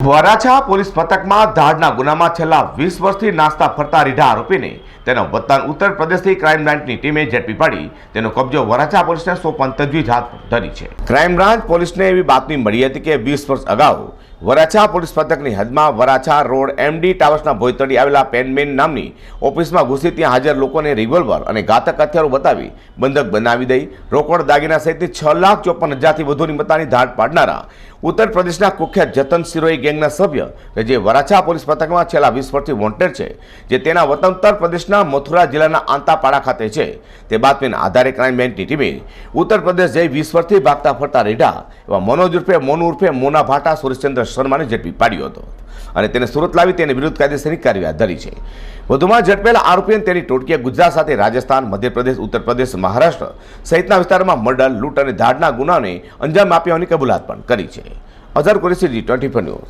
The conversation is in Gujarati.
વરાછા પોલીસ મથકમાં ધાડના ગુનામાં છેલ્લા વીસ વર્ષથી નાસ્તા ફરતા રીઢા આરોપીને તેનો વતન ઉત્તર પ્રદેશથી ક્રાઇમ બ્રાન્ચની ટીમે ઝડપી પાડી. તેનો કબજો વરાછા પોલીસને સોંપવાની તજવીજ હાથ ધરી છે. ક્રાઇમ બ્રાન્ચ પોલીસને એવી બાતમી મળી હતી કે વીસ વર્ષ અગાઉ વરાછા પોલીસ મથકની હદમાં વરાછા રોડ એમડી ટાવર્સના ભોયતળી આવેલા પેનમેન નામની ઓફિસમાં ઘૂસી ત્યાં હાજર લોકોને રિવોલ્વર અને ઘાતક હથિયારો બતાવી બંધક બનાવી દઈ. રોકડ દાગીના સહિતની છ લાખ ચોપન હજારથી વધુની મતાની ધાડ પાડનારા ઉત્તર પ્રદેશના કુખ્યાત જતન સિરોહી ગેંગના સભ્ય કે જે વરાછા પોલીસ મથકમાં છેલ્લા વીસ વર્ષથી વોન્ટેડ છે, જે તેના વતન ઉત્તર પ્રદેશના મથુરા જિલ્લાના આંતાપાડા ખાતે છે. તે બાતમીના આધારે ક્રાઇમ બેન્ચની ટીમે ઉત્તર પ્રદેશ જઈ વીસ વર્ષથી ભાગતા ફરતા રેઢા એવા મનોજ ઉર્ફે મોનુ ઉર્ફે મોના ભાટા સુરેશચંદ્ર શર્માને ઝડપી પાડ્યો હતો. અને તેને સુરત લાવી તેને વિરુદ્ધ કાયદેસરની કાર્યવાહી ધરી છે. વધુમાં ઝડપેલા આરોપીને તેની ટોટકીએ ગુજરાત સાથે રાજસ્થાન, મધ્યપ્રદેશ ઉત્તર પ્રદેશ મહારાષ્ટ્ર સહિતના વિસ્તારમાં મર્ડર, લૂંટ અને ધાડના ગુનાને અંજામ આપ્યાની કબૂલાત પણ કરી છે. Azhar Qureshi twenty news.